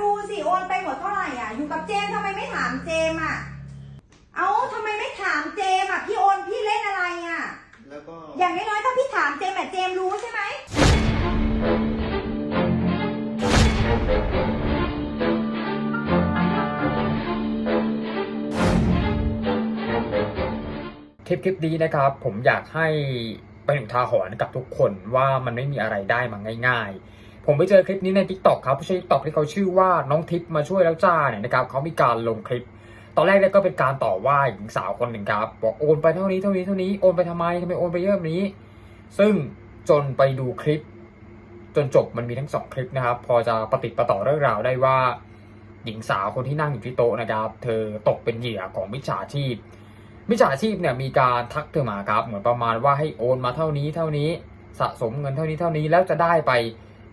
ดูสิโอนไปหมดเท่าไหร่อะ อยู่กับเจมส์ทำไมไม่ถามเจมส์อะ เอาทำไมไม่ถามเจมส์อะ พี่โอนพี่เล่นอะไรอะ แล้วก็อย่างน้อยๆถ้าพี่ถามเจมส์แบบเจมส์รู้ใช่ไหม คลิปคลิปนี้นะครับ ผมอยากให้เป็นอุทาหรณ์กับทุกคนว่ามันไม่มีอะไรได้มาง่าย ๆ ผมไปเจอคลิปนี้ใน t ิ k t o k ครับใช้ t ิ k t o k ที่เขาชื่อว่าน้องทิพย์มาช่วยแล้วจ้าเนี่ยนะครับเขามีการลงคลิป ตอนแรกเนี่ยก็เป็นการต่อว่าหญิงสาวคนหนึ่งครับบอกโอนไปเท่านี้เท่านี้เท่านี้โอนไปทำไมทำไมโอนไปเยอะแบบนี้ ซึ่งจนไปดูคลิป จนจบมันมีทั้งสองคลิปนะครับ พอจะปฏิประต่อเรื่องราวได้ว่า หญิงสาวคนที่นั่งอยู่ที่โต๊ะนะครับ เธอตกเป็นเหยื่อของมิจฉาชีพมิจฉาชีพเนี่ยมีการทักเธอมาครับเหมือนประมาณว่าให้โอนมาเท่านี้เท่านี้สะสมเงินเท่านี้เท่านี้แล้วจะได้ไป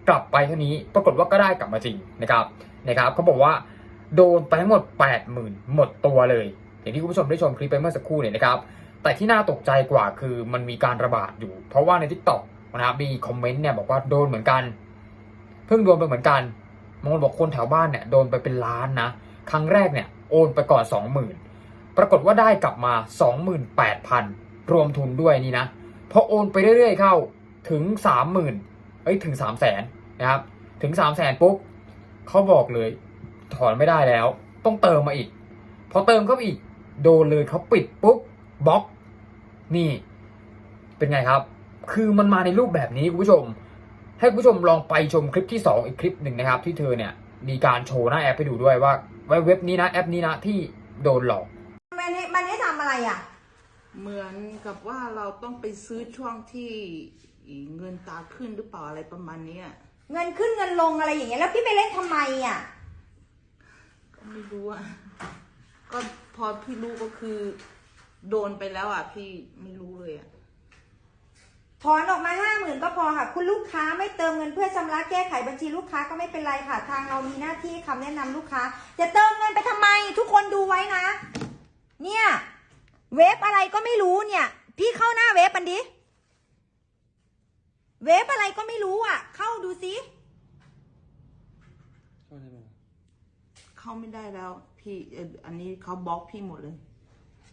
กลับไปเท่านี้ ปรากฏว่าก็ได้กลับมาจริงนะครับนะครับเขาบอกว่าโดนไปทั้งหมด 80,000 หมดตัวเลย อย่างที่คุณผู้ชมได้ชมคลิปไปเมื่อสักครู่เนี่ยนะครับ แต่ที่น่าตกใจกว่าคือมันมีการระบาดอยู่ เพราะว่าใน t ิ k t o k นะครับมีคอมเมนต์เนี่ยบอกว่าโดนเหมือนกัน เพิ่งโดนไปเหมือนกันบางคนบอกคนแถวบ้านเนี่ยโดนไปเป็นล้านนะ ครั้งแรกเนี่ยโอนไปก่อน 20,000 ปรากฏว่าได้กลับมา 28,000 รวมทุนด้วยนี่นะ พอโอนไปเรื่อยๆเข้าถึง 30,000เอ้ยถึง 300,000 นะครับ ถึง300,000ปุ๊บเขาบอกเลยถอนไม่ได้แล้ว ต้องเติมมาอีก พอเติมเข้าไปอีก โดนเลยเขาปิดปุ๊บบล็อก นี่เป็นไงครับ คือมันมาในรูปแบบนี้คุณผู้ชม ให้คุณผู้ชมลองไปชมคลิปที่ 2 อีกคลิปหนึ่งนะครับ ที่เธอเนี่ยมีการโชว์หน้าแอปให้ดูด้วยว่าเว็บนี้นะแอปนี้นะที่โดนหลอก มันให้มันให้ทำอะไรอะ เหมือนกับว่าเราต้องไปซื้อช่วงที่เงินตาขึ้นหรือเปล่าอะไรประมาณเนี้ย เงินขึ้นเงินลงอะไรอย่างเงี้ยแล้วพี่ไปเล่นทำไมอะ ก็ไม่รู้อะ ก็พอพี่รู้ก็คือ โดนไปแล้วอะ พี่ไม่รู้เลยอะ ถอนออกมาห้าหมื่นก็พอค่ะ คุณลูกค้าไม่เติมเงินเพื่อชำระแก้ไขบัญชีลูกค้าก็ไม่เป็นไรค่ะ ทางเรามีหน้าที่คำแนะนำลูกค้า จะเติมเงินไปทำไม ทุกคนดูไว้นะ เนี่ย เว็บอะไรก็ไม่รู้เนี่ย พี่เข้าหน้าเว็บมันดิ เว็บอะไรก็ไม่รู้อะ เข้าดูซิเข้าไม่ได้แล้ว พี่เอ่ออันนี้เขาบล็อกพี่หมดเลย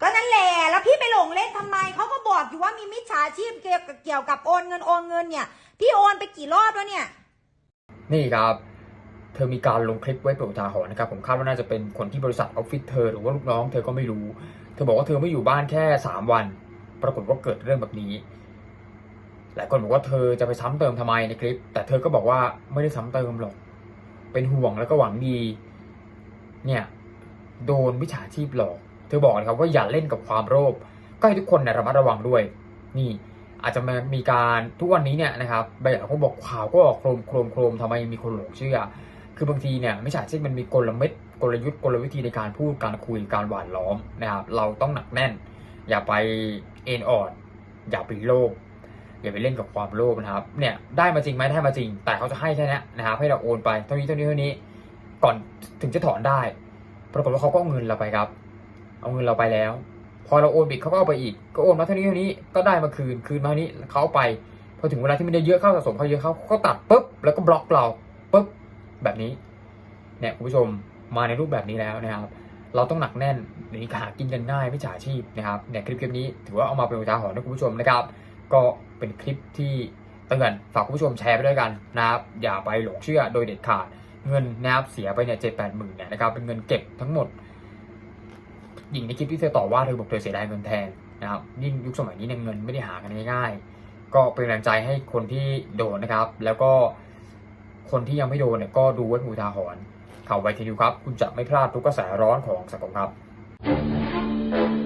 ก็นั่นแหละแล้วพี่ไปหลงเล่นทำไม เขาก็บอกอยู่ว่ามีมิจฉาชีพเกี่ยวกับเกี่ยวกับโอนเงินโอนเงินเนี่ย พี่โอนไปกี่รอบแล้วเนี่ย นี่ครับ เธอมีการลงคลิปไว้เป็นอุทาหรณ์นะครับ ผมคาดว่าน่าจะเป็นคนที่บริษัทออฟฟิศเธอหรือว่าลูกน้องเธอก็ไม่รู้ เธอบอกว่าเธอไม่อยู่บ้านแค่ 3 วัน ปรากฏว่าเกิดเรื่องแบบนี้ หลายคนบอกว่าเธอจะไปซ้ำเติมทำไมในคลิป แต่เธอก็บอกว่าไม่ได้ซ้ำเติมหรอก เป็นห่วงแล้วก็หวังดี เนี่ย โดนมิจฉาชีพหลอก เธอบอกนะครับว่าอย่าเล่นกับความโลภก็ให้ทุกคนเนี่ยระมัดระวังด้วย นี่ อาจจะมีการทุกวันนี้เนี่ยนะครับบางอย่างเขาบอกข่าวก็ออกโครมโครมโครมทำไมมีคนหลงเชื่อ คือบางทีเนี่ยมิจฉาชีพมันมีกลเม็ดกลยุทธ์กลวิธีในการพูดการคุยการหวานล้อมนะครับ เราต้องหนักแน่น อย่าไปเอ็นอ่อน อย่าไปโลภ อย่าไปเล่นกับความโลภนะครับ เนี่ยได้มาจริงไหมได้มาจริง แต่เขาจะให้แค่นี้นะครับให้เราโอนไปเท่านี้เท่านี้เท่านี้ ก่อนถึงจะถอนได้ ปรากฏว่าเขาก็เอาเงินเราไปครับ เอาเงินเราไปแล้ว พอเราโอนบิดเขาก็เอาไปอีก ก็โอนมาเท่านี้เท่านี้ ก็ได้มาคืน คืนมาเท่านี้เขาเอาไป พอถึงเวลาที่มันได้เยอะเข้าสะสมเขาเยอะเข้าเขาก็ตัดปุ๊บ แล้วก็บล็อกเราปุ๊บ แบบนี้ เนี่ยคุณผู้ชม มาในรูปแบบนี้แล้วนะครับ เราต้องหนักแน่นหนีหากินกันง่ายไม่ฉาชีพนะครับ เนี่ยคลิปคลิปนี้ถือว่าเอามาเป็นอุทาหรณ์ให้คุณผู้ชมนะครับ ก็เป็นคลิปที่เตือนฝากคุณผู้ชมแชร์ไปด้วยกันนะครับ อย่าไปหลงเชื่อโดยเด็ดขาด เงินนะครับเสียไปเนี่ยเจ็ดแปดหมื่นเนี่ยนะครับเป็นเงินเก็บทั้งหมดหญิงในคลิปที่เธอต่อว่าเธอบอกเธอเสียดายเงินแทนนะครับยิ่งยุคสมัยนี้เนี่ยเงินไม่ได้หากันง่ายๆก็เป็นกำลังใจให้คนที่โดนนะครับ แล้วก็คนที่ยังไม่โดนเนี่ยก็ดูว้เป็นอุทาหรณ์ข่าวไวทีนิวครับ คุณจะไม่พลาดทุกกระแสร้อนของสังคมครับ